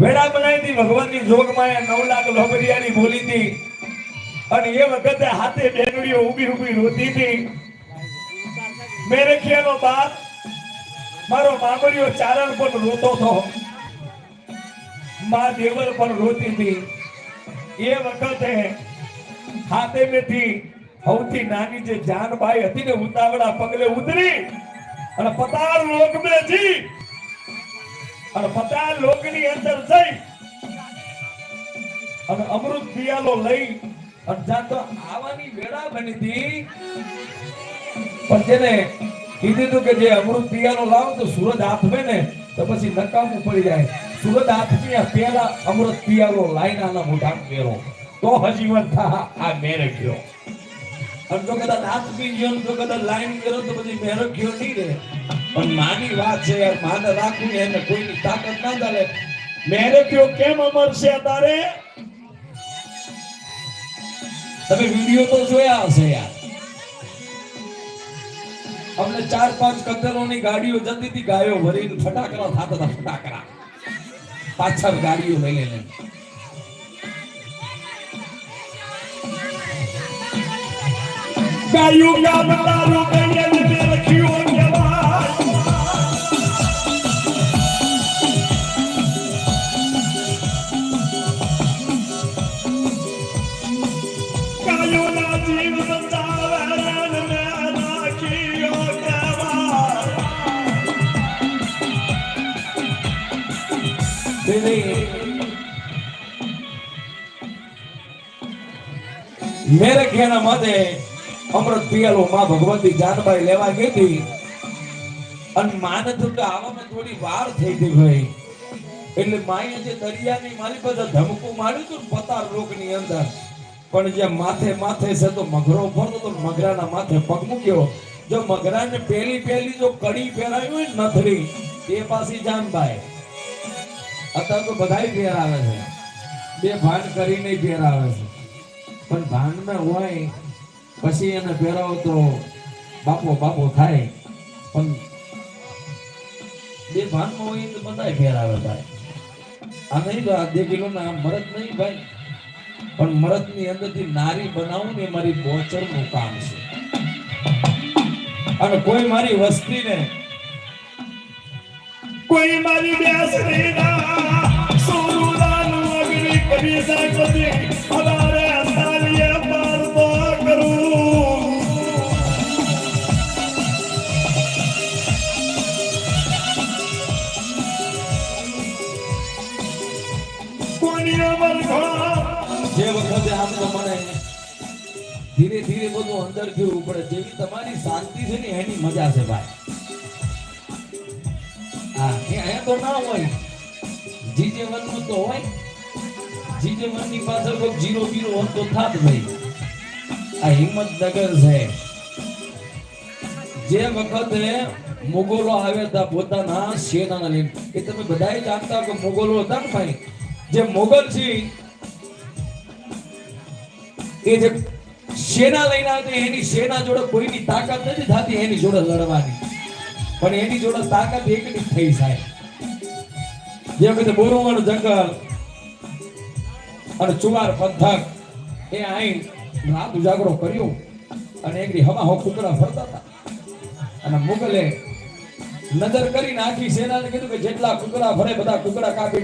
વેડા બનાવી હતી, ભગવાનની જોગમાં નવ લાખ લોબરિયાની બોલી હતી. અને એ વખતે હાથે બેનડીઓ ઊભી ઊભી રોતી હતી. મેરખિયાનો બાપ મારો મામરિયો ચારણ પણ રોતો હતો. મા દેવર પણ રોતી હતી. એ વખતે હાથે મેથી સૌથી નાની જે જાનબાઈ હતી ને ઉતાવળા પગલે ઉતરી અને પતાળ લોક મેં જી. અને પતાળ લોકની અંદર જઈ અને અમૃત પિયાલો લઈ જ્યાં તો આવવાની વેળા બની હતી. પણ તેને કીધું કે જે અમૃત પિયાલો લાવો તો સુરત હાથમે ને, તો પછી નકામું પડી જાય. સુરત હાથમી પેલા અમૃત પિયાલો લાઈન આના મોઢા પહેરો. તો હજીવન થા, આ મેરે ગયો. અને જો કદાચ હાથ પી ગયો તો કદાચ લાઈન કર્યો તો પછી મેરો ગયો નહીં રે. પણ માની વાત છે યાર, માને રાખવું એને, કોઈની તાકાત ના ચાલે મેરે કયો કેમ અમર તારે? તમે વીડિયો તો જોયા હશે યાર. અમને ચાર પાંચ કતરોની ગાડીઓ જતી હતી, ગાયો ભરીને ફટાકડા થતા હતા, ફટાકડા. પાછળ ગાડીઓ લઈ લઈને. ગાયું ગામડા રોકઈને મેરે કહેના માથે અમૃત પિયાલો માં ભગવતી જાનબાઈ લેવા ગઈ હતી. અને માને તો આવવામાં થોડી વાર થઈ ગઈ ભાઈ એટલે માએ જે દરિયાની મારી પાસે ધમકું માર્યું હતું પતારની અંદર, પણ જે માથે માથે છે તો મગરો ફરતો તો મગરાના માથે પગ મૂક્યો. જો મગરાને પેલી પેલી જો કડી પહેરાવી હોય નથરી એ પાછી જાનબાઈ. અત્યારે તો બધાય પહેરાવે છે. બે ભાન કરીને પહેરાવે છે. પણ ભાનમાં હોય, પછી એને પહેરાવો તો બાપો બાપો થાય. પણ બે ભાનમાં હોય તો બધાય પહેરાવે ભાઈ. આ નહીં તો આ દેખેલો ને આ મરદ નહીં ભાઈ. પણ મરદની અંદરથી નારી બનાવું ને મારી બોચરનું કામ છે. અને કોઈ મારી વસ્તીને કોઈ મારી બેસરી ના સોનુદાનું અગ્નિ કરી શકતી હવારે અંધારીએ પાર તો કરું કોની અમર ઘોડા જે વખતે આપણે મને ધીરે ધીરે બધું અંદર જેવું પડે જેવી તમારી શાંતિ છે ને, એની મજા છે ભાઈ. હા તો ના હોય, જીજે વનનું તો હોય, જીજે વનની પાછળ કોઈ જીરો જીરો હોત તો થાત ભાઈ. આ હિંમતનગર છે. જે વખતે મુગલો આવ્યા હતા પોતાના સેનાના લઈને એ તમે બધા જાણતા કે મુગલો હતા ને ભાઈ? જે મોગલ છે, એ જે સેના લઈને આવે એની સેના જોડે કોઈની તાકાત નથી થતી, એની જોડે લડવાની. પણ એની જોડે તાકાત એકની થઈ જાય. જે વખતે બોરવણ જંગલ અને ચુમાર પંથક. એ આઈ રાત ઉજાગરો કર્યો અને એકની હવા હો કુતરા ફરતા હતા. અને મુગલે નજર કરીને આખી સેનાને કીધું કે જેટલા કુતરા ભરે બધા કુકડા કાપી